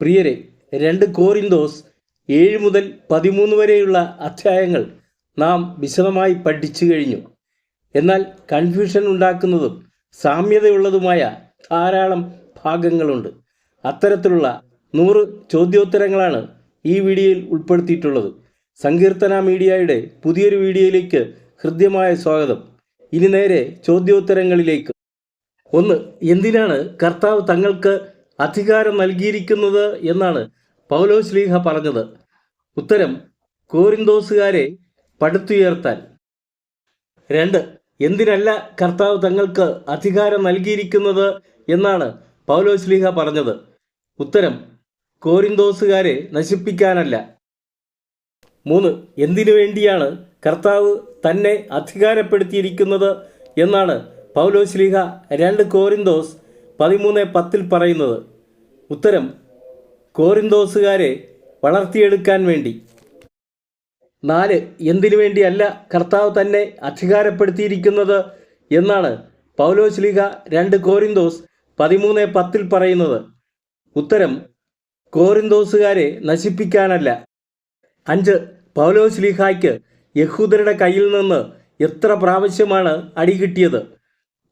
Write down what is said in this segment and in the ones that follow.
പ്രിയരെ രണ്ട് കോറിന്തോസ് ഏഴ് മുതൽ പതിമൂന്ന് വരെയുള്ള അധ്യായങ്ങൾ നാം വിശദമായി പഠിച്ചു കഴിഞ്ഞു. എന്നാൽ കൺഫ്യൂഷൻ ഉണ്ടാക്കുന്നതും സാമ്യതയുള്ളതുമായ ധാരാളം ഭാഗങ്ങളുണ്ട്. അത്തരത്തിലുള്ള നൂറ് ചോദ്യോത്തരങ്ങളാണ് ഈ വീഡിയോയിൽ ഉൾപ്പെടുത്തിയിട്ടുള്ളത്. സങ്കീർത്തന മീഡിയയുടെ പുതിയൊരു വീഡിയോയിലേക്ക് ഹൃദ്യമായ സ്വാഗതം. ഇനി നേരെ ചോദ്യോത്തരങ്ങളിലേക്ക്. ഒന്ന് എന്തിനാണ് കർത്താവ് തങ്ങൾക്ക് അധികാരം നൽകിയിരിക്കുന്നത് എന്നാണ് പൗലോസ് ലീഹ പറഞ്ഞത്. ഉത്തരം കോരിന്തോസുകാരെ പടുത്തുയർത്താൻ. രണ്ട് എന്തിനല്ല കർത്താവ് തങ്ങൾക്ക് അധികാരം നൽകിയിരിക്കുന്നത് എന്നാണ് പൗലോസ് ലീഹ പറഞ്ഞത്. ഉത്തരം കോരിന്തോസുകാരെ നശിപ്പിക്കാനല്ല. മൂന്ന് എന്തിനു വേണ്ടിയാണ് കർത്താവ് തന്നെ അധികാരപ്പെടുത്തിയിരിക്കുന്നത് എന്നാണ് പൗലോസ് ലീഹ രണ്ട് കോരിന്തോസ് പതിമൂന്ന് പത്തിൽ പറയുന്നത്. ഉത്തരം കോറിന്തോസുകാരെ വളർത്തിയെടുക്കാൻ വേണ്ടി. നാല് എന്തിനു വേണ്ടിയല്ല കർത്താവ് തന്നെ അധികാരപ്പെടുത്തിയിരിക്കുന്നത് എന്നാണ് പൗലോസ് ലീഹ രണ്ട് കോറിന്തോസ് പതിമൂന്ന് പത്തിൽ പറയുന്നത്. ഉത്തരം കോറിന്തോസുകാരെ നശിപ്പിക്കാനല്ല. അഞ്ച് പൗലോസ് ലീഹായ്ക്ക് യഹൂദരുടെ കയ്യിൽ നിന്ന് എത്ര പ്രാവശ്യമാണ് അടി കിട്ടിയത്?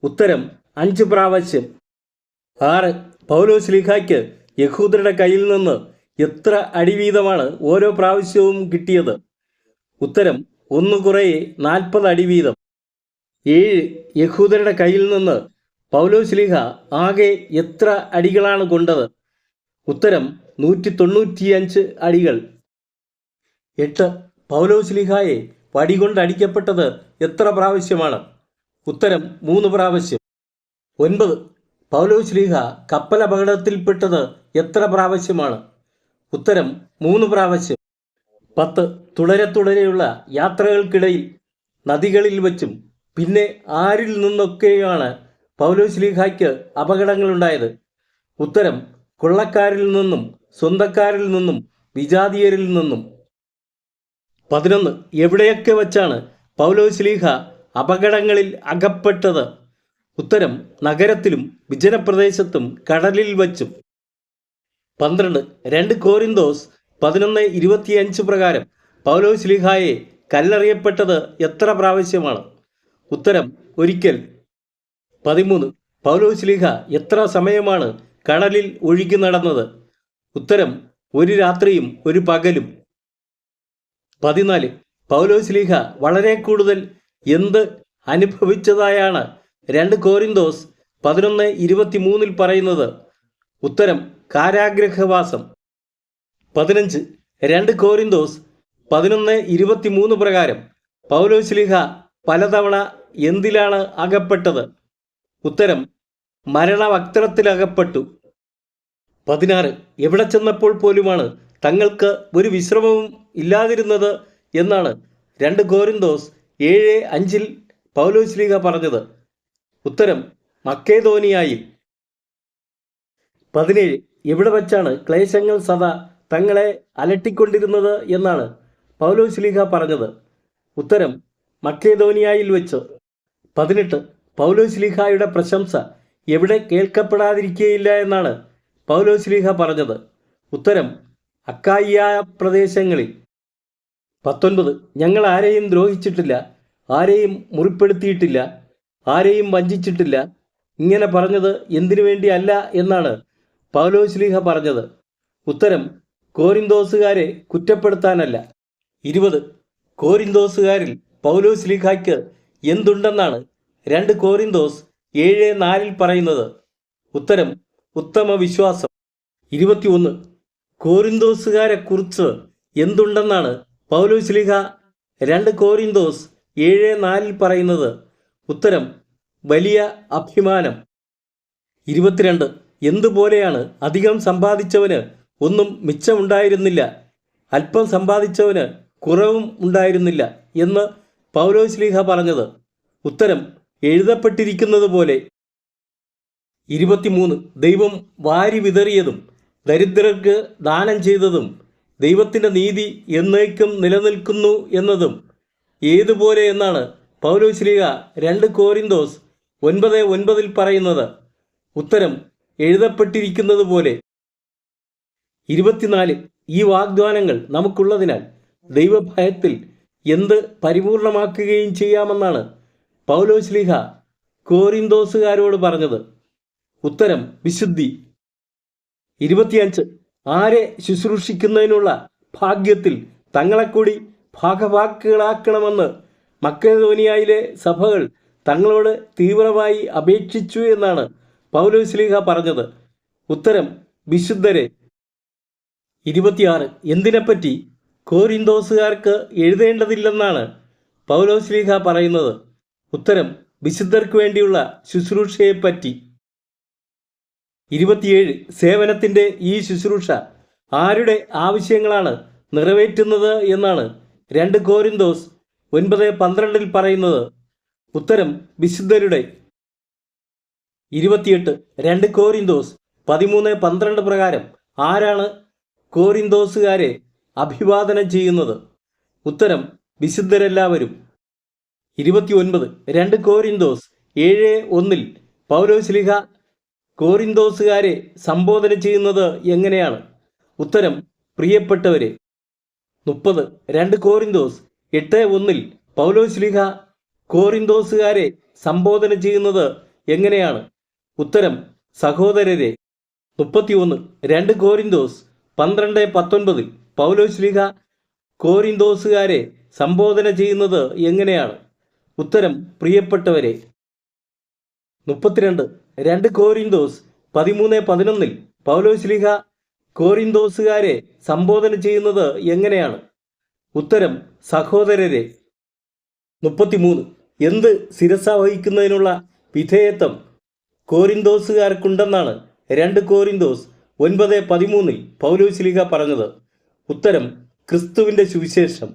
ഉത്തരം അഞ്ച് പ്രാവശ്യം. ആറ് പൗലോസ് ലീഹായ്ക്ക് യഹൂദരുടെ കയ്യിൽ നിന്ന് എത്ര അടിവീതമാണ് ഓരോ പ്രാവശ്യവും കിട്ടിയത്? ഉത്തരം ഒന്ന് കുറേ നാൽപ്പത് അടിവീതം ഏഴ് യഹൂദരുടെ കയ്യിൽ നിന്ന് പൗലോ ശ്ലീഹ ആകെ എത്ര അടികളാണ് കൊണ്ടത്? ഉത്തരം നൂറ്റി തൊണ്ണൂറ്റിയഞ്ച് അടികൾ. എട്ട് പൗലോസ് വടി വടികൊണ്ട് അടിക്കപ്പെട്ടത് എത്ര പ്രാവശ്യമാണ്? ഉത്തരം മൂന്ന് പ്രാവശ്യം. ഒൻപത് കപ്പൽ അപകടത്തിൽപ്പെട്ടത് എത്ര പ്രാവശ്യമാണ്? ഉത്തരം മൂന്ന് പ്രാവശ്യം. പത്ത് തുടരെ തുടരെയുള്ള യാത്രകൾക്കിടയിൽ നദികളിൽ വച്ചും പിന്നെ ആരിൽ നിന്നൊക്കെയാണ് അപകടങ്ങൾ അപകടങ്ങളുണ്ടായത്. ഉത്തരം കൊള്ളക്കാരിൽ നിന്നും സ്വന്തക്കാരിൽ നിന്നും വിജാതീയരിൽ നിന്നും. പതിനൊന്ന് എവിടെയൊക്കെ വച്ചാണ് പൗലോസ് ശ്ലീഹ അപകടങ്ങളിൽ അകപ്പെട്ടത്? ഉത്തരം നഗരത്തിലും വിജനപ്രദേശത്തും കടലിൽ വച്ചും. പന്ത്രണ്ട് രണ്ട് കോരിന്തോസ് പതിനൊന്ന് ഇരുപത്തിയഞ്ച് പ്രകാരം പൗലോ ശ്ലീഹായെ കല്ലെറിയപ്പെട്ടത് എത്ര പ്രാവശ്യമാണ്? ഉത്തരം ഒരിക്കൽ. പതിമൂന്ന് പൗലോ ശ്ലീഹ എത്ര സമയമാണ് കടലിൽ ഒഴുകി നടന്നത്? ഉത്തരം ഒരു രാത്രിയും ഒരു പകലും. പതിനാല് പൗലോ ശ്ലീഹ വളരെ കൂടുതൽ എന്ത് അനുഭവിച്ചതായാണ് രണ്ട് കോരിന്തോസ് പതിനൊന്ന് ഇരുപത്തിമൂന്നിൽ പറയുന്നത് ഉത്തരം കാരാഗ്രഹവാസം. പതിനഞ്ച് രണ്ട് കോരിന്തോസ് പതിനൊന്ന് ഇരുപത്തിമൂന്ന് പ്രകാരം പൗലോസ് ലീഹ പലതവണ എന്തിലാണ് അകപ്പെട്ടത്? ഉത്തരം മരണവക്ത്രത്തിലകപ്പെട്ടു. പതിനാറ് എവിടെ ചെന്നപ്പോൾ പോലുമാണ് തങ്ങൾക്ക് ഒരു വിശ്രമവും ഇല്ലാതിരുന്നത് എന്നാണ് രണ്ട് കോരിന്തോസ് ഏഴ് അഞ്ചിൽ പൗലോസ് ലീഗ പറഞ്ഞത്. ഉത്തരം മക്കേതോനിയായി പതിനേഴ്. എവിടെ വച്ചാണ് ക്ലേശങ്ങൾ സദാ തങ്ങളെ അലട്ടിക്കൊണ്ടിരുന്നത് എന്നാണ് പൗലോ ശ്ലീഹ പറഞ്ഞത്. ഉത്തരം മക്കേതോനിയായിൽ വെച്ച്. പതിനെട്ട്. പൗലോ ലീഹായുടെ പ്രശംസ എവിടെ കേൾക്കപ്പെടാതിരിക്കുകയില്ല എന്നാണ് പൗലോ ശ്ലീഹ പറഞ്ഞത്. ഉത്തരം അക്കായിയ പ്രദേശങ്ങളിൽ. പത്തൊൻപത്. ഞങ്ങൾ ആരെയും ദ്രോഹിച്ചിട്ടില്ല. ആരെയും മുറിപ്പെടുത്തിയിട്ടില്ല. ആരെയും വഞ്ചിച്ചിട്ടില്ല. ഇങ്ങനെ പറഞ്ഞത് എന്തിനു വേണ്ടിയല്ല എന്നാണ് പൗലോസ് ശ്ലീഹ പറഞ്ഞത്. ഉത്തരം കോരിന്തോസുകാരെ കുറ്റപ്പെടുത്താനല്ല. ഇരുപത് കോരിന്തോസുകാരിൽ പൗലോസ് ശ്ലീഹയ്ക്ക് എന്തുണ്ടെന്നാണ് രണ്ട് കോരിന്തോസ് ഏഴ് നാലിൽ പറയുന്നത്. ഉത്തരം ഉത്തമ വിശ്വാസം. ഇരുപത്തിയൊന്ന് കോരിന്തോസുകാരെ കുറിച്ച് എന്തുണ്ടെന്നാണ് പൗലോസ് ശ്ലീഹ രണ്ട് കോരിന്തോസ് ഏഴ് നാലിൽ പറയുന്നത്. ഉത്തരം വലിയ അഭിമാനം. ഇരുപത്തിരണ്ട് എന്തുപോലെയാണ് അധികം സമ്പാദിച്ചവന് ഒന്നും മിച്ചമുണ്ടായിരുന്നില്ല. അല്പം സമ്പാദിച്ചവന് കുറവും ഉണ്ടായിരുന്നില്ല എന്ന് പൗലോസ് ലീഹ പറഞ്ഞത്. ഉത്തരം എഴുതപ്പെട്ടിരിക്കുന്നത് പോലെ ഇരുപത്തിമൂന്ന് ദൈവം വാരി വിതറിയതും ദരിദ്രർക്ക് ദാനം ചെയ്തതും ദൈവത്തിന്റെ നീതി എന്നേക്കും നിലനിൽക്കുന്നു എന്നതും ഏതുപോലെ എന്നാണ് പൗലോശ്രീക രണ്ട് കോരിന്തോസ് ഒൻപത് ഒൻപതിൽ പറയുന്നത് ഉത്തരം എഴുതപ്പെട്ടിരിക്കുന്നത് പോലെ. ഇരുപത്തിനാല് ഈ വാഗ്ദാനങ്ങൾ നമുക്കുള്ളതിനാൽ ദൈവഭയത്തിൽ എന്ത് പരിപൂർണമാക്കുകയും ചെയ്യാമെന്നാണ് പൗലോശ്ലീഹ കോറിന്തോസുകാരോട് പറഞ്ഞത്. ഉത്തരം വിശുദ്ധി. ഇരുപത്തിയഞ്ച് ആരെ ശുശ്രൂഷിക്കുന്നതിനുള്ള ഭാഗ്യത്തിൽ തങ്ങളെക്കൂടി ഭാഗവാക്കുകളാക്കണമെന്ന് മക്കധോനിയയിലെ സഭകൾ തങ്ങളോട് തീവ്രമായി അപേക്ഷിച്ചു എന്നാണ് പൗലോസ്ലീഹ പറഞ്ഞത്. ഉത്തരം വിശുദ്ധരെ. ഇരുപത്തിയാറ്. എന്തിനെപ്പറ്റി? കോരിന്തോസുകാർക്ക് എഴുതേണ്ടതില്ലെന്നാണ് പൗലോസ്ലീഹ പറയുന്നത്. ഉത്തരം വിശുദ്ധർക്ക് വേണ്ടിയുള്ള ശുശ്രൂഷയെപ്പറ്റി. ഇരുപത്തിയേഴ്. സേവനത്തിന്റെ ഈ ശുശ്രൂഷ ആരുടെ ആവശ്യങ്ങളാണ് നിറവേറ്റുന്നത് എന്നാണ് രണ്ട് കോരിന്തോസ് ഒൻപത് പന്ത്രണ്ടിൽ പറയുന്നത് ഉത്തരം വിശുദ്ധരുടെ ഇരുപത്തിയെട്ട് രണ്ട് കോരിന്തോസ് പതിമൂന്ന് പന്ത്രണ്ട് പ്രകാരം ആരാണ് കോരിന്തോസുകാരെ അഭിവാദനം ചെയ്യുന്നത്? ഉത്തരം വിശുദ്ധരെല്ലാവരും. ഇരുപത്തിയൊൻപത് രണ്ട് കോരിന്തോസ് ഏഴ് ഒന്നിൽ പൗരോസ്ലിഹ കോരിന്തോസുകാരെ സംബോധന ചെയ്യുന്നത് എങ്ങനെയാണ്? ഉത്തരം പ്രിയപ്പെട്ടവരെ മുപ്പത് രണ്ട് കോരിന്തോസ് എട്ട് ഒന്നിൽ പൗലോസ്ലിഹ കോറിന്തോസുകാരെ സംബോധന ചെയ്യുന്നത് എങ്ങനെയാണ്? ഉത്തരം സഹോദരരെ മുപ്പത്തിയൊന്ന് രണ്ട് കോരിന്തോസ് പന്ത്രണ്ട് പത്തൊൻപതിൽ പൗലോസ്ലിഹ കോറിന്തോസുകാരെ സംബോധന ചെയ്യുന്നത് എങ്ങനെയാണ്? ഉത്തരം പ്രിയപ്പെട്ടവരെ മുപ്പത്തിരണ്ട് രണ്ട് കോരിന്തോസ് പതിമൂന്ന് പതിനൊന്നിൽ പൗലോസ്ലിഹ കോറിന്തോസുകാരെ സംബോധന ചെയ്യുന്നത് എങ്ങനെയാണ്? ഉത്തരം സഹോദരരെ. മുപ്പത്തിമൂന്ന്. എന്ത് ശിരസ വഹിക്കുന്നതിനുള്ള വിധേയത്വം? കോരിന്തോസുകാർക്കുണ്ടെന്നാണ് രണ്ട് കോരിന്തോസ് ഒൻപത് പതിമൂന്നിൽ പൗലോസ്ലിഹ പറഞ്ഞത്. ഉത്തരം ക്രിസ്തുവിന്റെ സുവിശേഷം.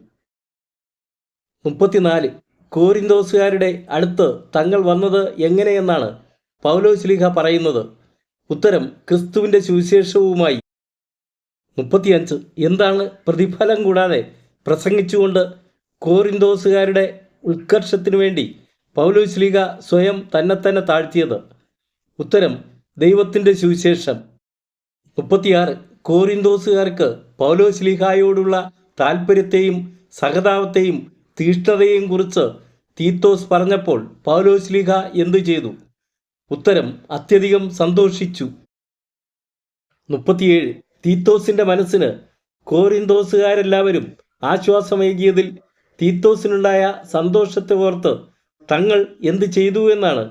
മുപ്പത്തിനാല്. കോരിന്തോസുകാരുടെ അടുത്ത് തങ്ങൾ വന്നത് എങ്ങനെയെന്നാണ് പൗലോസ്ലിഹ പറയുന്നത്. ഉത്തരം ക്രിസ്തുവിന്റെ സുവിശേഷവുമായി. മുപ്പത്തിയഞ്ച്. എന്താണ് പ്രതിഫലം കൂടാതെ പ്രസംഗിച്ചുകൊണ്ട് കോറിന്തോസുകാരുടെ ഉത്കർഷത്തിനു വേണ്ടി പൗലോസ്ലിക സ്വയം തന്നെ താഴ്ത്തിയത്. ഉത്തരം ദൈവത്തിന്റെ സുവിശേഷം. മുപ്പത്തിയാറ് കോറിന്തോസുകാർക്ക് പൗലോസ്ലിഹായോടുള്ള താല്പര്യത്തെയും സഹതാപത്തെയും തീഷ്ണതയെയും കുറിച്ച് തീത്തോസ് പറഞ്ഞപ്പോൾ പൗലോസ്ലിഹ എന്തു ചെയ്തു? ഉത്തരം അത്യധികം സന്തോഷിച്ചു. മുപ്പത്തിയേഴ് തീത്തോസിന്റെ മനസ്സിന് കോറിന്തോസുകാരെല്ലാവരും ആശ്വാസമേകിയതിൽ തീത്തോസിനുണ്ടായ സന്തോഷത്തെ ഓർത്ത് തങ്ങൾ എന്ത് ചെയ്തു എന്നാണ്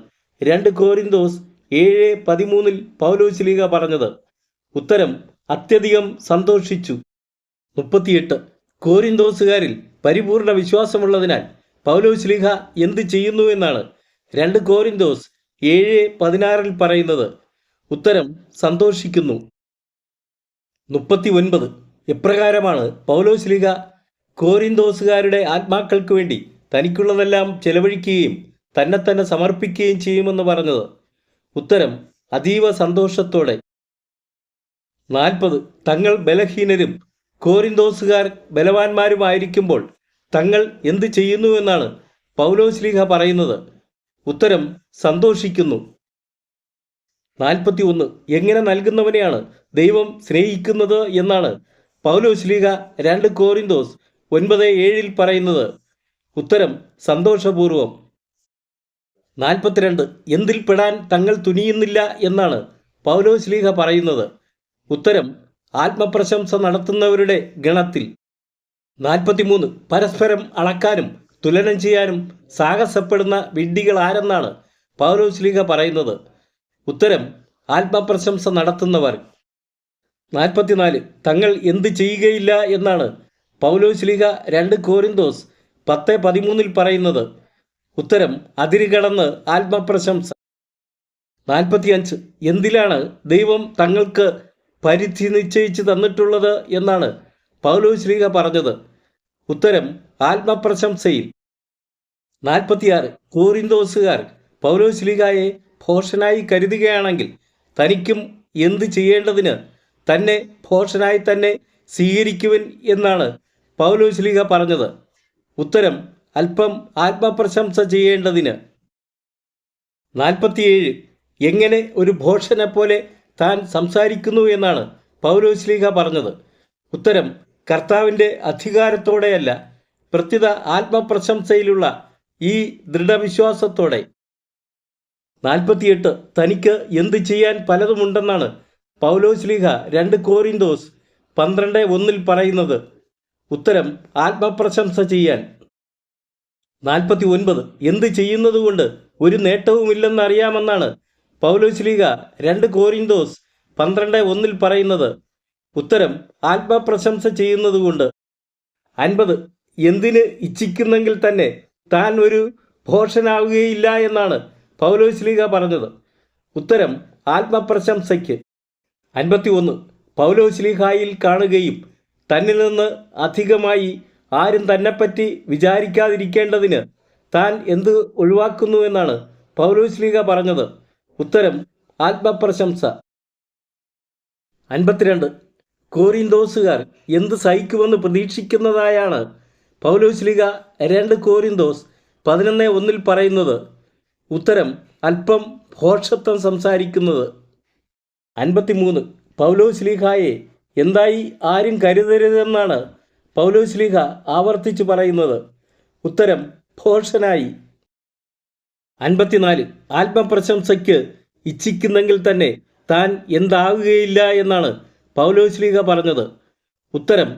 രണ്ട് കോരിന്തോസ് ഏഴ് പതിമൂന്നിൽ പൗലോസ്ലീഗ പറഞ്ഞത്. ഉത്തരം അത്യധികം സന്തോഷിച്ചു. മുപ്പത്തിയെട്ട്. കോരിന്തോസുകാരിൽ പരിപൂർണ വിശ്വാസമുള്ളതിനാൽ പൗലോസ്ലീഹ എന്ത് ചെയ്യുന്നു എന്നാണ് രണ്ട് കോരിന്തോസ് ഏഴ് പതിനാറിൽ പറയുന്നത്. ഉത്തരം സന്തോഷിക്കുന്നു. മുപ്പത്തി ഒൻപത് എപ്രകാരമാണ് പൗലോസ്ലിക കോരിന്തോസുകാരുടെ ആത്മാക്കൾക്ക് വേണ്ടി തനിക്കുള്ളതെല്ലാം ചെലവഴിക്കുകയും തന്നെ തന്നെ സമർപ്പിക്കുകയും ചെയ്യുമെന്ന് പറഞ്ഞത്. ഉത്തരം അതീവ സന്തോഷത്തോടെ. നാൽപ്പത് തങ്ങൾ ബലഹീനരും കോരിന്തോസുകാർ ബലവാന്മാരുമായിരിക്കുമ്പോൾ തങ്ങൾ എന്ത് ചെയ്യുന്നുവെന്നാണ് പൗലോസ്ലിഹ പറയുന്നത്. ഉത്തരം സന്തോഷിക്കുന്നു. നാൽപ്പത്തി ഒന്ന് എങ്ങനെ നൽകുന്നവനെയാണ് ദൈവം സ്നേഹിക്കുന്നത് എന്നാണ് പൗലോസ്ലീഗ രണ്ട് കോറിന്തോസ് ഒൻപത് ഏഴിൽ പറയുന്നത് ഉത്തരം സന്തോഷപൂർവം. നാൽപ്പത്തിരണ്ട് എന്തിൽ പെടാൻ തങ്ങൾ തുനിയുന്നില്ല എന്നാണ് പൗലോ ശ്ലീഹ പറയുന്നത്. ഉത്തരം ആത്മപ്രശംസ നടത്തുന്നവരുടെ ഗണത്തിൽ. നാൽപ്പത്തിമൂന്ന് പരസ്പരം അളക്കാനും തുലനം ചെയ്യാനും സാഹസപ്പെടുന്ന വിഡ്ഢികൾ ആരെന്നാണ് പൗലോസ്ലീഹ പറയുന്നത്. ഉത്തരം ആത്മപ്രശംസ നടത്തുന്നവർ. നാൽപ്പത്തിനാല് തങ്ങൾ എന്ത് ചെയ്യുകയില്ല എന്നാണ് പൗലോസ്ലിഹ രണ്ട് കോരിന്തോസ് പത്ത് പതിമൂന്നിൽ പറയുന്നത് ഉത്തരം അതിരുകടന്ന് ആത്മപ്രശംസ. നാൽപ്പത്തിയഞ്ച് എന്തിലാണ് ദൈവം തങ്ങൾക്ക് പരിധി നിശ്ചയിച്ച് തന്നിട്ടുള്ളത് എന്നാണ് പൗലോസ്ലിക പറഞ്ഞത്. ഉത്തരം ആത്മപ്രശംസയിൽ. നാൽപ്പത്തിയാറ് കോറിന്തോസുകാർ പൗലോസ്ലികായെ ഭോഷനായി കരുതുകയാണെങ്കിൽ തനിക്കും എന്ത് ചെയ്യേണ്ടതിന് തന്നെ ഭോഷനായി തന്നെ സ്വീകരിക്കുവൻ എന്നാണ് പൗലോസ്ലിഹ പറഞ്ഞത് ഉത്തരം അല്പം ആത്മപ്രശംസ ചെയ്യേണ്ടതിന്. നാൽപ്പത്തിയേഴ് എങ്ങനെ ഒരു ഭോഷനെ പോലെ താൻ സംസാരിക്കുന്നു എന്നാണ് പൗലോസ്ലീഹ പറഞ്ഞത്. ഉത്തരം കർത്താവിന്റെ അധികാരത്തോടെയല്ല പ്രത്യുത ആത്മപ്രശംസയിലുള്ള ഈ ദൃഢവിശ്വാസത്തോടെ. നാൽപ്പത്തിയെട്ട് തനിക്ക് എന്ത് ചെയ്യാൻ പലതുമുണ്ടെന്നാണ് പൗലോസ്ലീഹ രണ്ട് കോറിന്തോസ് പന്ത്രണ്ട് ഒന്നിൽ പറയുന്നത്. ഉത്തരം ആത്മപ്രശംസ ചെയ്യാൻ. നാൽപ്പത്തി ഒൻപത് എന്ത് ചെയ്യുന്നതുകൊണ്ട് ഒരു നേട്ടവുമില്ലെന്നറിയാമെന്നാണ് പൗലോസ്ലീഗ രണ്ട് കോരിന്തോസ് പന്ത്രണ്ട് ഒന്നിൽ പറയുന്നത്. ഉത്തരം ആത്മപ്രശംസ ചെയ്യുന്നതുകൊണ്ട്. അൻപത്. എന്തിന് ഇച്ഛിക്കുന്നെങ്കിൽ തന്നെ താൻ ഒരു ഭോഷനാവുകയില്ല എന്നാണ് പൗലോസ്ലീഗ പറഞ്ഞത്. ഉത്തരം ആത്മപ്രശംസയ്ക്ക്. അൻപത്തി ഒന്ന് പൗലോസ്ലീഹായിൽ കാണുകയും തന്നിൽ നിന്ന് അധികമായി ആരും തന്നെപ്പറ്റി വിചാരിക്കാതിരിക്കേണ്ടതിന് താൻ എന്ത് ഒഴിവാക്കുന്നുവെന്നാണ് പൗലോസ്ലീഗ പറഞ്ഞത്. ഉത്തരം ആത്മപ്രശംസ. അൻപത്തിരണ്ട്. കോറിന്തോസുകാർ എന്ത് സഹിക്കുമെന്ന് പ്രതീക്ഷിക്കുന്നതായാണ് പൗലോസ്ലിക രണ്ട് കോറിന്തോസ് പതിനൊന്ന് ഒന്നിൽ പറയുന്നത്. ഉത്തരം അല്പം ഭോഷത്വം സംസാരിക്കുന്നത്. അൻപത്തിമൂന്ന്. പൗലോസ്ലിഹായെ എന്തായി ആരും കരുതരുതെന്നാണ് പൗലോസ്ലിഹ ആവർത്തിച്ചു പറയുന്നത്. ഉത്തരം ഭോഷനായി അൻപത്തിനാല് ആത്മപ്രശംസയ്ക്ക് ഇച്ഛിക്കുന്നെങ്കിൽ തന്നെ താൻ എന്താകുകയില്ല എന്നാണ് പൗലോസ്ലിഹ പറഞ്ഞത്. ഉത്തരം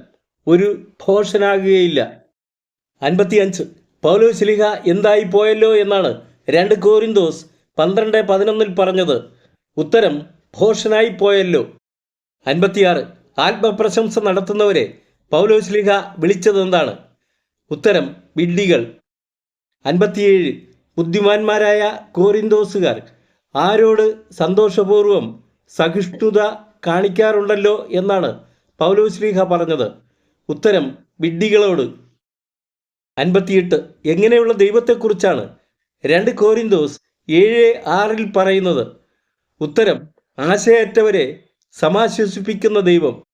ഒരു ഭോഷനാകുകയില്ല അൻപത്തിയഞ്ച് പൗലോസ്ലിഹ എന്തായി പോയല്ലോ എന്നാണ് രണ്ട് കോരിന്തോസ് പന്ത്രണ്ട് പതിനൊന്നിൽ പറഞ്ഞത്. ഉത്തരം ഭോഷനായി പോയല്ലോ. അൻപത്തിയാറ് ആത്മപ്രശംസ നടത്തുന്നവരെ പൗലോസ്ലിഹ വിളിച്ചതെന്താണ്? ഉത്തരം വിഡ്ഢികൾ. അൻപത്തിയേഴ്. ബുദ്ധിമാന്മാരായ കോറിന്തോസുകാർ ആരോട് സന്തോഷപൂർവം സഹിഷ്ണുത കാണിക്കാറുണ്ടല്ലോ എന്നാണ് പൗലോശ്ലീഹ പറഞ്ഞത്. ഉത്തരം വിഡ്ഢികളോട്. അൻപത്തിയെട്ട്. എങ്ങനെയുള്ള ദൈവത്തെക്കുറിച്ചാണ് രണ്ട് കോരിന്തോസ് ഏഴ് ആറിൽ പറയുന്നത്? ഉത്തരം ആശയറ്റവരെ സമാശ്വസിപ്പിക്കുന്ന ദൈവം.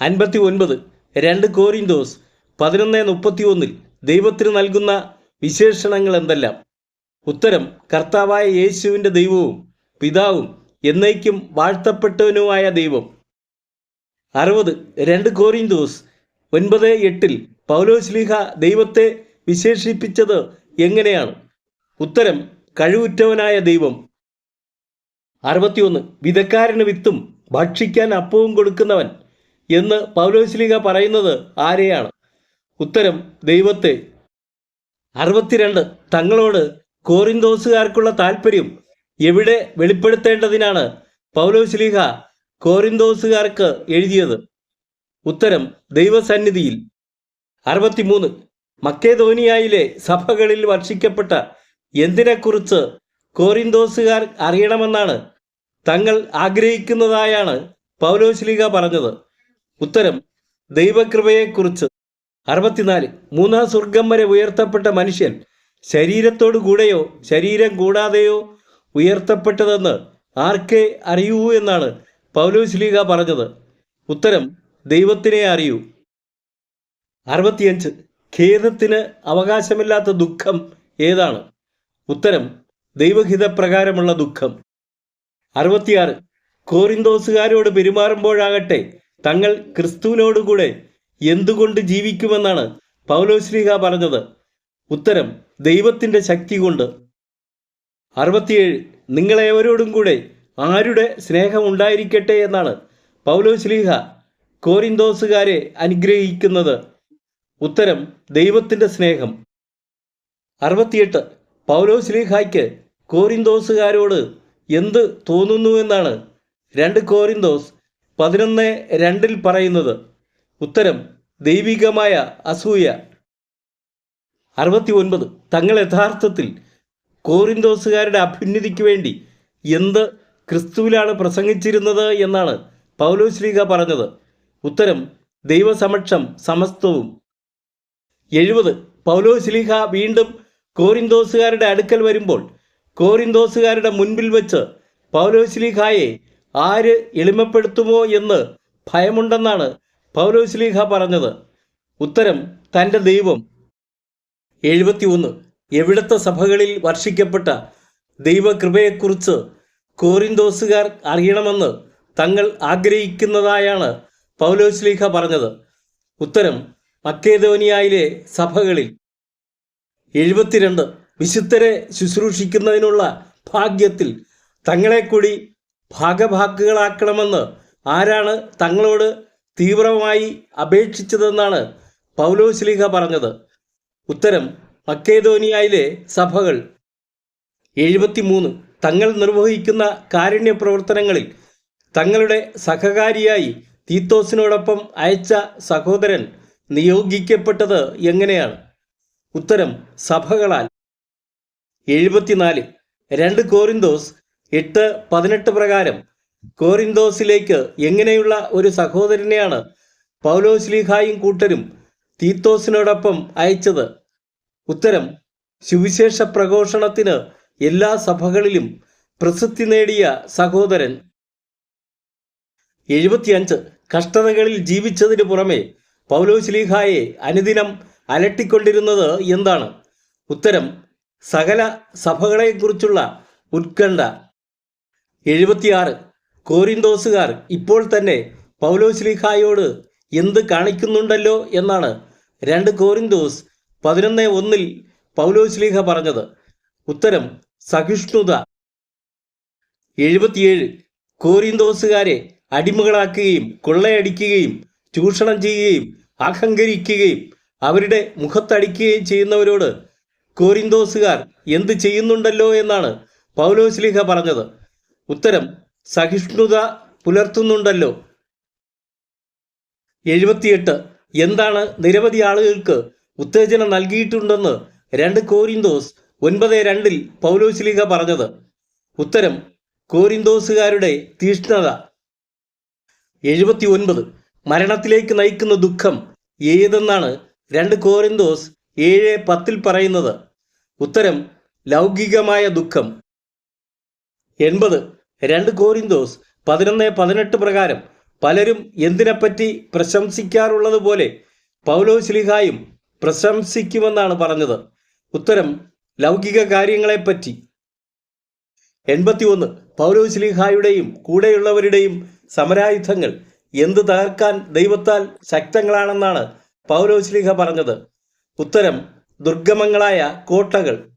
അൻപത്തി ഒൻപത് രണ്ട് കോരിന്തോസ് പതിനൊന്ന് മുപ്പത്തി ഒന്നിൽ ദൈവത്തിന് നൽകുന്ന വിശേഷണങ്ങൾ എന്തെല്ലാം? ഉത്തരം കർത്താവായ യേശുവിന്റെ ദൈവവും പിതാവും എന്നേക്കും വാഴ്ത്തപ്പെട്ടവനുമായ ദൈവം. അറുപത് രണ്ട് കോരിന്തോസ് ഒൻപത് എട്ടിൽ പൗലോസ്ലിഹ ദൈവത്തെ വിശേഷിപ്പിച്ചത് എങ്ങനെയാണ്? ഉത്തരം കഴിവുറ്റവനായ ദൈവം. അറുപത്തിയൊന്ന് വിധക്കാരന് വിത്തും ഭക്ഷിക്കാൻ അപ്പവും കൊടുക്കുന്നവൻ. എന്ന് പൗലോസ്ലിക പറയുന്നത് ആരെയാണ്? ഉത്തരം ദൈവത്തെ. അറുപത്തിരണ്ട് തങ്ങളോട് കോറിന്തോസുകാർക്കുള്ള താല്പര്യം എവിടെ വെളിപ്പെടുത്തേണ്ടതിനാണ് പൗലോസ്ലിഹ കോറിന്തോസുകാർക്ക് എഴുതിയത്? ഉത്തരം ദൈവസന്നിധിയിൽ. അറുപത്തിമൂന്ന് മക്കേധോനിയായിലെ സഭകളിൽ വർഷിക്കപ്പെട്ട എന്തിനെക്കുറിച്ച് കോറിന്തോസുകാർ അറിയണമെന്നാണ് തങ്ങൾ ആഗ്രഹിക്കുന്നതായാണ് പൗലോസ്ലിഹ പറഞ്ഞത്. ഉത്തരം ദൈവകൃപയെക്കുറിച്ച്. അറുപത്തിനാല് മൂന്നാം സ്വർഗം വരെ ഉയർത്തപ്പെട്ട മനുഷ്യൻ ശരീരത്തോടു കൂടെയോ ശരീരം കൂടാതെയോ ഉയർത്തപ്പെട്ടതെന്ന് ആർക്കേ അറിയൂ എന്നാണ് പൗലോസ്ലീഗ പറഞ്ഞത്. ഉത്തരം ദൈവത്തിനെ അറിയൂ. അറുപത്തിയഞ്ച് ഖേദത്തിന് അവകാശമില്ലാത്ത ദുഃഖം ഏതാണ്? ഉത്തരം ദൈവഹിതപ്രകാരമുള്ള ദുഃഖം. അറുപത്തിയാറ് കോറിന്തോസുകാരോട് പെരുമാറുമ്പോഴാകട്ടെ തങ്ങൾ ക്രിസ്തുവിനോടുകൂടെ എന്തുകൊണ്ട് ജീവിക്കുമെന്നാണ് പൗലോശ്രീഹ പറഞ്ഞത്. ഉത്തരം ദൈവത്തിന്റെ ശക്തി കൊണ്ട്. അറുപത്തിയേഴ് നിങ്ങളേവരോടും കൂടെ ആരുടെ സ്നേഹം ഉണ്ടായിരിക്കട്ടെ എന്നാണ് പൗലോശ്ലീഹ കോരിന്തോസുകാരെ അനുഗ്രഹിക്കുന്നത്. ഉത്തരം ദൈവത്തിന്റെ സ്നേഹം. അറുപത്തിയെട്ട് പൗലോശ്ലീഹായ്ക്ക് കോരിന്തോസുകാരോട് എന്ത് തോന്നുന്നുവെന്നാണ് രണ്ട് കോരിന്തോസ് പതിനൊന്ന് രണ്ടിൽ പറയുന്നത് ഉത്തരം ദൈവികമായ അസൂയ. അറുപത്തി ഒൻപത് തങ്ങൾ യഥാർത്ഥത്തിൽ കോറിന്തോസുകാരുടെ അഭ്യുന്നതിക്ക് വേണ്ടി എന്ത് ക്രിസ്തുവിലാണ് പ്രസംഗിച്ചിരുന്നത് എന്നാണ് പൗലോശ്ലീഗ പറഞ്ഞത്. ഉത്തരം ദൈവസമക്ഷം സമസ്തവും. എഴുപത്. പൗലോശ്ലീഹ വീണ്ടും കോറിന്തോസുകാരുടെ അടുക്കൽ വരുമ്പോൾ കോറിന്തോസുകാരുടെ മുൻപിൽ വെച്ച് പൗലോശ്ലീഹായെ ആര് എളിമപ്പെടുത്തുമോ എന്ന് ഭയമുണ്ടെന്നാണ് പൗലോസ്ലീഹ പറഞ്ഞത്. ഉത്തരം തന്റെ ദൈവം. എഴുപത്തിയൊന്ന്. എവിടത്തെ സഭകളിൽ വർഷിക്കപ്പെട്ട ദൈവകൃപയെക്കുറിച്ച് കോറിന്തോസുകാർ അറിയണമെന്ന് തങ്ങൾ ആഗ്രഹിക്കുന്നതായാണ് പൗലോസ്ലീഹ പറഞ്ഞത്. ഉത്തരം മക്കേദോനിയയിലെ സഭകളിൽ. എഴുപത്തിരണ്ട്. വിശുദ്ധരെ ശുശ്രൂഷിക്കുന്നതിനുള്ള ഭാഗ്യത്തിൽ തങ്ങളെ കൂടി ഭാഗഭാക്കുകളാക്കണമെന്ന് ആരാണ് തങ്ങളോട് തീവ്രമായി അപേക്ഷിച്ചതെന്നാണ് പൗലോസ്ലിഹ പറഞ്ഞത്. ഉത്തരം മക്കേതോനിയയിലെ സഭകൾ. എഴുപത്തിമൂന്ന്. തങ്ങൾ നിർവഹിക്കുന്ന കാരുണ്യ പ്രവർത്തനങ്ങളിൽ തങ്ങളുടെ സഹകാരിയായി തീത്തോസിനോടൊപ്പം അയച്ച സഹോദരൻ നിയോഗിക്കപ്പെട്ടത് എങ്ങനെയാണ്? ഉത്തരം സഭകളാൽ. എഴുപത്തിനാല്. രണ്ട് കോറിന്തോസ് എട്ട് പതിനെട്ട് പ്രകാരം കോറിന്തോസിലേക്ക് എങ്ങനെയുള്ള ഒരു സഹോദരനെയാണ് പൗലോസ്ലിഹായും കൂട്ടരും തീത്തോസിനോടൊപ്പം അയച്ചത്? ഉത്തരം സുവിശേഷ പ്രഘോഷണത്തിന് എല്ലാ സഭകളിലും പ്രസിദ്ധി നേടിയ സഹോദരൻ. എഴുപത്തിയഞ്ച് കഷ്ടതകളിൽ ജീവിച്ചതിന് പുറമെ പൗലോസ്ലിഹായെ അനുദിനം അലട്ടിക്കൊണ്ടിരുന്നത് എന്താണ്? ഉത്തരം സകല സഭകളെക്കുറിച്ചുള്ള ഉത്കണ്ഠ. എഴുപത്തിയാറ് കോരിന്തോസുകാർ ഇപ്പോൾ തന്നെ പൗലോസ്ലിഹായോട് എന്ത് കാണിക്കുന്നുണ്ടല്ലോ എന്നാണ് രണ്ട് കോരിന്തോസ് പതിനൊന്ന് ഒന്നിൽ പൗലോസ്ലിഹ പറഞ്ഞത്. ഉത്തരം സഹിഷ്ണുത. എഴുപത്തിയേഴ് കോരിന്തോസുകാരെ അടിമകളാക്കുകയും കൊള്ളയടിക്കുകയും ചൂഷണം ചെയ്യുകയും അഹങ്കരിക്കുകയും അവരുടെ മുഖത്തടിക്കുകയും ചെയ്യുന്നവരോട് കോരിന്തോസുകാർ എന്ത് ചെയ്യുന്നുണ്ടല്ലോ എന്നാണ് പൗലോസ്ലിഹ പറഞ്ഞത്. ഉത്തരം സഹിഷ്ണുത പുലർത്തുന്നുണ്ടല്ലോ. എഴുപത്തിയെട്ട്. എന്താണ് നിരവധി ആളുകൾക്ക് ഉത്തേജനം നൽകിയിട്ടുണ്ടെന്ന് രണ്ട് കോരിന്തോസ് ഒൻപത് രണ്ടിൽ പൗലോസ്ലിക പറഞ്ഞത്. ഉത്തരം കോരിന്തോസുകാരുടെ തീഷ്ണത. എഴുപത്തി ഒൻപത് മരണത്തിലേക്ക് നയിക്കുന്ന ദുഃഖം ഏതെന്നാണ് രണ്ട് കോരിന്തോസ് ഏഴ് പത്തിൽ പറയുന്നത്. ഉത്തരം ലൗകികമായ ദുഃഖം. എൺപത് രണ്ട് കോരിന്തോസ് പതിനൊന്ന് പതിനെട്ട് പ്രകാരം പലരും എന്തിനെപ്പറ്റി പ്രശംസിക്കാറുള്ളത് പോലെ പൗലോസ്ലിഹായും പ്രശംസിക്കുമെന്നാണ് പറഞ്ഞത്. ഉത്തരം ലൗകിക കാര്യങ്ങളെപ്പറ്റി. എൺപത്തി ഒന്ന് പൗലോസ്ലിഹായുടെയും കൂടെയുള്ളവരുടെയും സമരായുധങ്ങൾ എന്ത് തകർക്കാൻ ദൈവത്താൽ ശക്തങ്ങളാണെന്നാണ് പൗലോ ശ്ലിഹ പറഞ്ഞത്. ഉത്തരം ദുർഗമങ്ങളായ കോട്ടകൾ.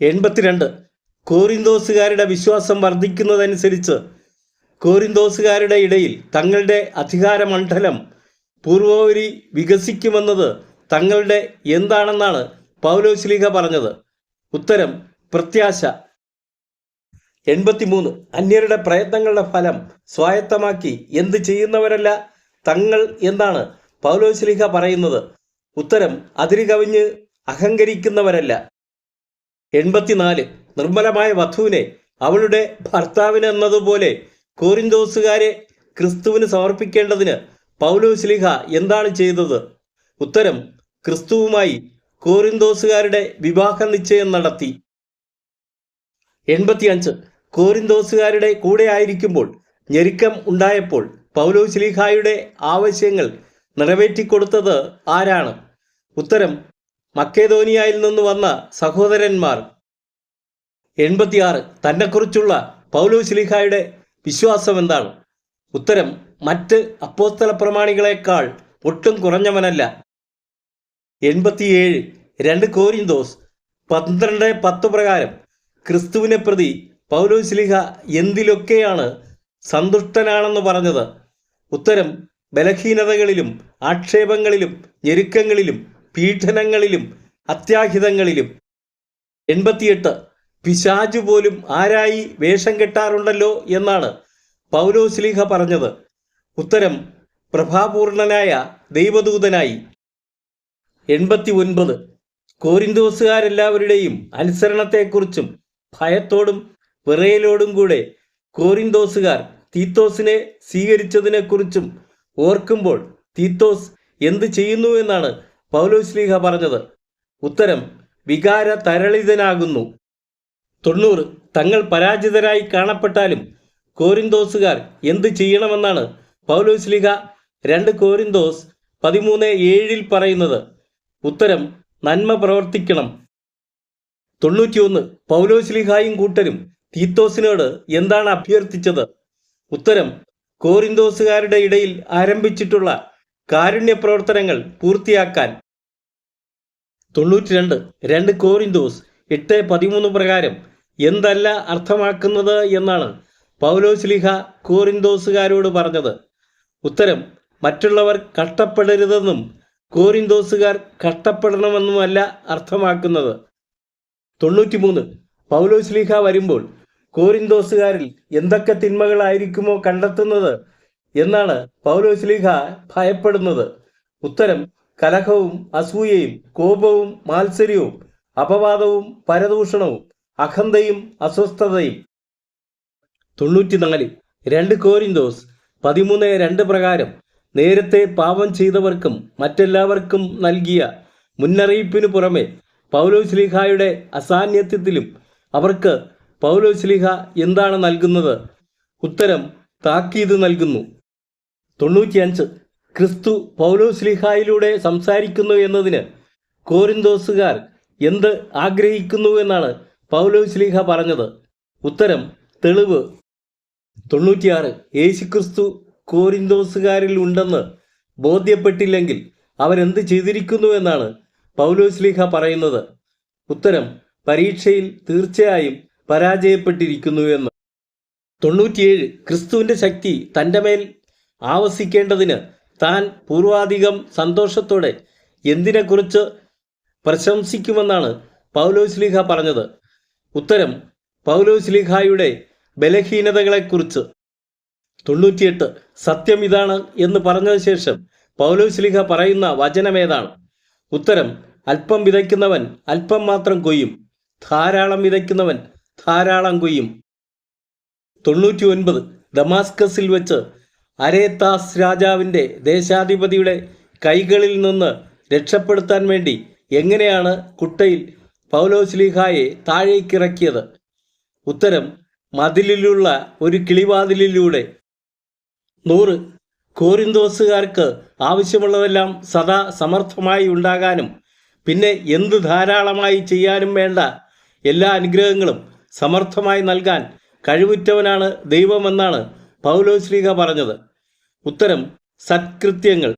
എൺപത്തിരണ്ട് കോറിന്തോസുകാരുടെ വിശ്വാസം വർദ്ധിക്കുന്നതനുസരിച്ച് കോറിന്തോസുകാരുടെ ഇടയിൽ തങ്ങളുടെ അധികാരമണ്ഡലം പൂർവോപരി വികസിക്കുമെന്നത് തങ്ങളുടെ എന്താണെന്നാണ് പൗലോശ്ലീഹ പറഞ്ഞത്. ഉത്തരം പ്രത്യാശ. എൺപത്തിമൂന്ന്. അന്യരുടെ പ്രയത്നങ്ങളുടെ ഫലം സ്വായത്തമാക്കി എന്ത് ചെയ്യുന്നവരല്ല തങ്ങൾ എന്നാണ് പൗലോസ്ലിഹ പറയുന്നത്. ഉത്തരം അതിരുകവിഞ്ഞ് അഹങ്കരിക്കുന്നവരല്ല. എൺപത്തിനാല്. നിർമ്മലമായ വധുവിനെ അവളുടെ ഭർത്താവിനെന്നതുപോലെ കോരിന്തോസുകാരെ ക്രിസ്തുവിന് സമർപ്പിക്കേണ്ടതിന് പൗലോസ്ലിഹ എന്താണ് ചെയ്തത്? ഉത്തരം ക്രിസ്തുവുമായി കോരിന്തോസുകാരുടെ വിവാഹ നിശ്ചയം നടത്തി. എൺപത്തിയഞ്ച്. കോരിന്തോസുകാരുടെ കൂടെ ആയിരിക്കുമ്പോൾ ഞെരുക്കം ഉണ്ടായപ്പോൾ പൗലോസ്ലിഹായുടെ ആവശ്യങ്ങൾ നിറവേറ്റിക്കൊടുത്തത് ആരാണ്? ഉത്തരം മക്കേതോനിയയിൽ നിന്ന് വന്ന സഹോദരന്മാർ. എൺപത്തിയാറ് തന്നെക്കുറിച്ചുള്ള പൗലോസ്ലിഹായുടെ വിശ്വാസം എന്താണ് ഉത്തരം മറ്റ് അപ്പോസ്തല പ്രമാണികളെക്കാൾ ഒട്ടും കുറഞ്ഞവനല്ല. എൺപത്തിയേഴ് രണ്ട് കോരിന്തോസ് പന്ത്രണ്ട് പത്ത് പ്രകാരം ക്രിസ്തുവിനെ പ്രതി പൗലോസ്ലിഹ എന്തിലൊക്കെയാണ് സന്തുഷ്ടനാണെന്ന് പറഞ്ഞത്? ഉത്തരം ബലഹീനതകളിലും ആക്ഷേപങ്ങളിലും ഞെരുക്കങ്ങളിലും പീഡനങ്ങളിലും അത്യാഹിതങ്ങളിലും. എൺപത്തിയെട്ട് പിശാചു പോലും ആരായി വേഷം കെട്ടാറുണ്ടല്ലോ എന്നാണ് പൗലോസ്ലീഹ പറഞ്ഞത്. ഉത്തരം പ്രഭാപൂർണനായ ദൈവദൂതനായി. എൺപത്തി ഒൻപത് കോരിന്തോസുകാരെല്ലാവരുടെയും അനുസരണത്തെക്കുറിച്ചും ഭയത്തോടും വിറയലോടും കൂടെ കോരിന്തോസുകാർ തീത്തോസിനെ സ്വീകരിച്ചതിനെക്കുറിച്ചും ഓർക്കുമ്പോൾ തീത്തോസ് എന്ത് ചെയ്യുന്നു എന്നാണ് പൗലോസ്ലീഹ പറഞ്ഞത്. ഉത്തരം വികാര തരളിതനാകുന്നു തൊണ്ണൂറ്. തങ്ങൾ പരാജിതരായി കാണപ്പെട്ടാലും കോരിന്തോസുകാർ എന്ത് ചെയ്യണമെന്നാണ് പൗലോസ്ലിഹ രണ്ട് കോരിന്തോസ് പതിമൂന്ന് ഏഴിൽ പറയുന്നത്. ഉത്തരം നന്മ പ്രവർത്തിക്കണം. തൊണ്ണൂറ്റിയൊന്ന്. പൗലോസ്ലിഹായും കൂട്ടരും തീത്തോസിനോട് എന്താണ് അഭ്യർത്ഥിച്ചത്? ഉത്തരം കോറിന്തോസുകാരുടെ ഇടയിൽ ആരംഭിച്ചിട്ടുള്ള കാരുണ്യ പ്രവർത്തനങ്ങൾ പൂർത്തിയാക്കാൻ. തൊണ്ണൂറ്റി രണ്ട് രണ്ട് കോറിന്തോസ് എട്ട് പതിമൂന്ന് പ്രകാരം എന്തല്ല അർത്ഥമാക്കുന്നത് എന്നാണ് പൗലോസ്ലിഹ കോറിന്തോസുകാരോട് പറഞ്ഞത്. ഉത്തരം മറ്റുള്ളവർ കഷ്ടപ്പെടരുതെന്നും കോറിന്തോസുകാർ കഷ്ടപ്പെടണമെന്നുമല്ല അർത്ഥമാക്കുന്നത്. തൊണ്ണൂറ്റിമൂന്ന് പൗലോസ്ലിഹ വരുമ്പോൾ കോറിന്തോസുകാരിൽ എന്തൊക്കെ തിന്മകളായിരിക്കുമോ കണ്ടെത്തുന്നത് എന്നാണ് പൗലോസ്ലിഹ ഭയപ്പെടുന്നത്. ഉത്തരം കലഹവും അസൂയയും കോപവും മാത്സര്യവും അപവാദവും പരദൂഷണവും അഹന്തയും അസ്വസ്ഥതയും. തൊണ്ണൂറ്റിനാല്. രണ്ട് കോരിന്തോസ് പതിമൂന്ന് രണ്ട് പ്രകാരം നേരത്തെ പാപം ചെയ്തവർക്കും മറ്റെല്ലാവർക്കും നൽകിയ മുന്നറിയിപ്പിനു പുറമെ പൗലോസ്ലിഹായുടെ അസാന്നിധ്യത്തിലും അവർക്ക് പൗലോസ്ലിഹ എന്താണ് നൽകുന്നത്? ഉത്തരം താക്കീത് നൽകുന്നു. തൊണ്ണൂറ്റിയഞ്ച്. ക്രിസ്തു പൗലോസ്ലിഹായിലൂടെ സംസാരിക്കുന്നു എന്നതിന് കോരിന്തോസുകാർ എന്ത് ആഗ്രഹിക്കുന്നു എന്നാണ് പൗലോസ്ലിഹ പറഞ്ഞത് ഉത്തരം തെളിവ്. തൊണ്ണൂറ്റിയാറ്. യേശുക്രിസ്തു കോരിന്തോസുകാരിൽ ഉണ്ടെന്ന് ബോധ്യപ്പെട്ടില്ലെങ്കിൽ അവരെന്ത് ചെയ്തിരിക്കുന്നു എന്നാണ് പൗലോസ്ലിഹ പറയുന്നത്. ഉത്തരം പരീക്ഷയിൽ തീർച്ചയായും പരാജയപ്പെട്ടിരിക്കുന്നു എന്ന്. തൊണ്ണൂറ്റിയേഴ്. ക്രിസ്തുവിന്റെ ശക്തി തന്റെ മേൽ ആവസിക്കേണ്ടതിന് താൻ പൂർവാധികം സന്തോഷത്തോടെ എന്തിനെക്കുറിച്ച് പ്രശംസിക്കുമെന്നാണ് പൗലോസ്ലിഹ പറഞ്ഞത്. ഉത്തരം പൗലോസ്ലിഹായുടെ ബലഹീനതകളെക്കുറിച്ച്. തൊണ്ണൂറ്റിയെട്ട്. സത്യം ഇതാണ് എന്ന് പറഞ്ഞതിന് ശേഷം പൗലോസ്ലിഹ പറയുന്ന വചനമേതാണ് ഉത്തരം അല്പം വിതയ്ക്കുന്നവൻ അല്പം മാത്രം കൊയ്യും. ധാരാളം വിതയ്ക്കുന്നവൻ ധാരാളം കൊയ്യും. തൊണ്ണൂറ്റി ഒൻപത് ദമാസ്കസിൽ വെച്ച് അരേതാസ് രാജാവിന്റെ ദേശാധിപതിയുടെ കൈകളിൽ നിന്ന് രക്ഷപ്പെടുത്താൻ വേണ്ടി എങ്ങനെയാണ് കുട്ടയിൽ പൗലോസ്ലിഹായെ താഴേക്കിറക്കിയത്. ഉത്തരം മതിലിലുള്ള ഒരു കിളിവാതിലിലൂടെ. നൂറ് കോരിന്തോസുകാർക്ക് ആവശ്യമുള്ളതെല്ലാം സദാ സമർത്ഥമായി ഉണ്ടാകാനും പിന്നെ എന്ത് ധാരാളമായി ചെയ്യാനും വേണ്ട എല്ലാ അനുഗ്രഹങ്ങളും സമർത്ഥമായി നൽകാൻ കഴിവുറ്റവനാണ് ദൈവമെന്നാണ് പൗലോശ്രീക പറഞ്ഞത്. ഉത്തരം സത്കൃത്യങ്ങൾ.